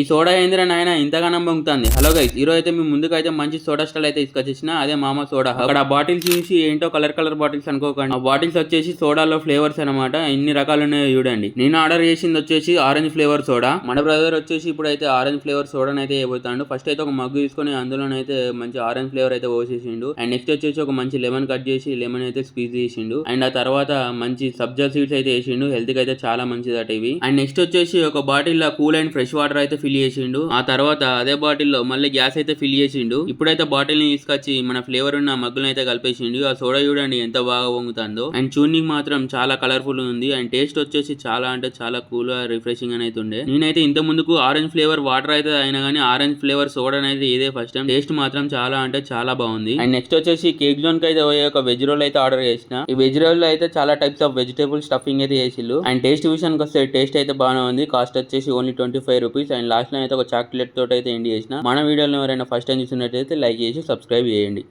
ఈ సోడా ఏందిరా నాయన? ఇంతగానం పొంగుతుంది. హలో గైస్ ఈరోజు అయితే మీ ముందుకు అయితే మంచి సోడా స్టాల్ అయితే తీసుకొచ్చేసిన. అదే మామ సోడా. అక్కడ ఆ బాటిల్స్ చూసి ఏంటో కలర్ కలర్ బాటిల్స్ అనుకోకండి. ఆ బాటిల్స్ వచ్చేసి సోడాలో ఫ్లేవర్స్ అన్నమాట. ఇన్ని రకాలు ఉన్నాయో చూడండి. నేను ఆర్డర్ చేసింది వచ్చేసి ఆరెంజ్ ఫ్లేవర్ సోడా. మన బ్రదర్ వచ్చేసి ఇప్పుడు అయితే ఆరెంజ్ ఫ్లేవర్ సోడాని అయితే వేయబోతాడు ఫస్ట్ అయితే ఒక మగ్గు తీసుకొని అందులోనైతే మంచి ఆరెంజ్ ఫ్లేవర్ అయితే పోసేసిండు. అండ్ నెక్స్ట్ వచ్చేసి ఒక మంచి లెమన్ కట్ చేసి లెమన్ అయితే స్క్వీజ్ చేసిండు. అండ్ ఆ తర్వాత మంచి సబ్జా సీడ్స్ అయితే వేసిండు. హెల్త్కి అయితే చాలా మంచిదట ఇవి. అండ్ నెక్స్ట్ వచ్చేసి ఒక bottle cool and fresh water అయితే ఫిల్ చేసిండు. ఆ తర్వాత అదే బాటిల్లో మళ్ళీ గ్యాస్ అయితే ఫిల్ చేసిండు. ఇప్పుడైతే బాటిల్ని తీసుకొచ్చి మన ఫ్లేవర్ ఉన్న మగ్గులను అయితే కలిపేసిండు. ఆ సోడా చూడండి ఎంత బాగా వంగుతుందో. అండ్ చూర్నింగ్ మాత్రం చాలా కలర్ఫుల్ ఉంది. అండ్ టేస్ట్ వచ్చేసి చాలా అంటే చాలా కూల్ రిఫ్రెషింగ్ అనేది అయితే ఉండే. నేనైతే ఇంత ముందుకు ఆరెంజ్ ఫ్లేవర్ వాటర్ అయితే అయినా కానీ ఆరెంజ్ ఫ్లేవర్ సోడా అనేది ఇదే ఫస్ట్ టైం టేస్ట్ మాత్రం చాలా అంటే చాలా బాగుంది. అండ్ నెక్స్ట్ వచ్చేసి కేక్ జోన్కి అయితే ఒక వెజ్ రోల్ అయితే ఆర్డర్ చేసిన. ఈ వెజ్ రోల్లో అయితే చాలా టైప్స్ ఆఫ్ వెజిటేబుల్ స్టఫింగ్ అయితే చేసిల్లు అండ్ టేస్ట్ విషయానికి వస్తే టేస్ట్ అయితే బాగానే ఉంది. కాస్ట్ వచ్చేసి only twenty five rupees and లాస్ట్లో అయితే ఒక చాక్లెట్ తోటి అయితే ఎండి చేసిన. మన వీడియోలో ఎవరైనా ఫస్ట్ టైం చూసినట్టయితే లైక్ చేసి సబ్స్క్రైబ్ చేయండి.